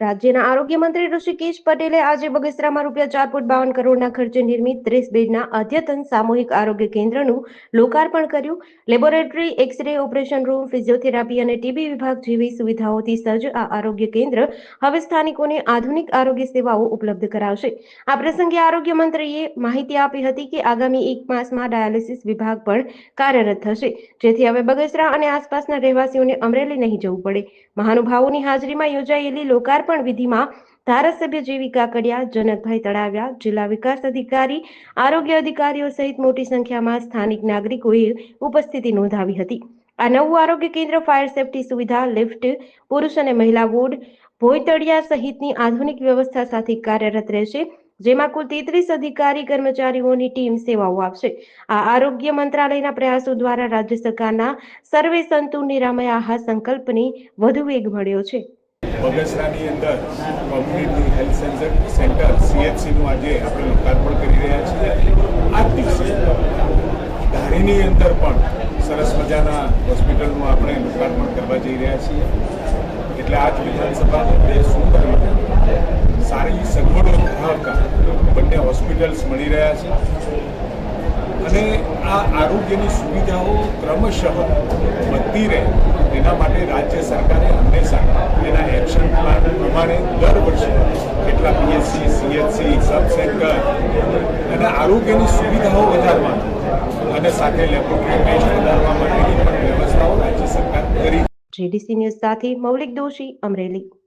રાજ્યના આરોગ્ય મંત્રી ઋષિકેશ પટેલે આજે બગસરામાં રૂપિયા ચાર પોઈન્ટ બાવન કરોડના ખર્ચે નિર્મિત ત્રીસ બેડના અદ્યતન સામૂહિક આરોગ્ય કેન્દ્રનું લોકાર્પણ કર્યું. Laboratory, X-ray, operation room, physiotherapy અને ટીબી વિભાગ જેવી સુવિધાઓથી સજ્જ આ આરોગ્ય કેન્દ્ર હવે સ્થાનિકોને આધુનિક આરોગ્ય સેવાઓ ઉપલબ્ધ કરાવશે. આ પ્રસંગે આરોગ્ય મંત્રીએ માહિતી આપી હતી કે આગામી એક માસમાં ડાયાલિસિસ વિભાગ પણ કાર્યરત થશે, જેથી હવે બગસરા અને આસપાસના રહેવાસીઓને અમરેલી નહીં જવું પડે. મહાનુભાવોની હાજરીમાં યોજાયેલી લોકાર્પણ વિધિમાં ધારાસભ્ય જેવી કાકડિયા, જનકભાઈ તળાવ્યા, જિલ્લા વિકાસ અધિકારી, આરોગ્ય અધિકારીઓ સહિત મોટી સંખ્યામાં સ્થાનિક નાગરિકોએ ઉપસ્થિતિ નોંધાવી હતી. આ નવું આરોગ્ય કેન્દ્ર ફાયર સેફટી સુવિધા, લિફ્ટ, પુરુષ અને મહિલા વોર્ડ, ભોયતળિયા સહિતની આધુનિક વ્યવસ્થા સાથે કાર્યરત રહેશે, જેમાં કુલ તેત્રીસ અધિકારી કર્મચારીઓની ટીમ સેવાઓ આપશે. આ આરોગ્ય મંત્રાલયના પ્રયાસો દ્વારા રાજ્ય સરકારના સર્વે સંતુ નિરામય આહાર સંકલ્પને વધુ વેગ મળ્યો છે. બગસરાની અંદર કોમ્યુનિટી હેલ્થ સેન્ટર સેન્ટર સીએચસીનું આજે આપણે લોકાર્પણ કરી રહ્યા છીએ. આ દિવસે ધારીની અંદર પણ સરસ મજાના હોસ્પિટલનું આપણે લોકાર્પણ કરવા જઈ રહ્યા છીએ. એટલે આજ વિધાનસભામાં શું કરવું સારી સગવડો ધરાવતા બંને હોસ્પિટલ્સ મળી રહ્યા છે. અને આ આરોગ્યની સુવિધાઓ ક્રમશઃ વધતી રહે. એના માટે રાજ્ય સરકારે પ્લાન પ્રમાણે દર વર્ષે કેટલા પીએચસી સીએચસી સબ અને આરોગ્યની સુવિધાઓ વધારવા અને સાથે લેબોરેટરી ટેસ્ટ વધારવા માટેની પણ વ્યવસ્થાઓ રાજ્ય સરકાર કરી જીડીસી ન્યૂઝ સાથે મૌલિક દોશી અમરેલી.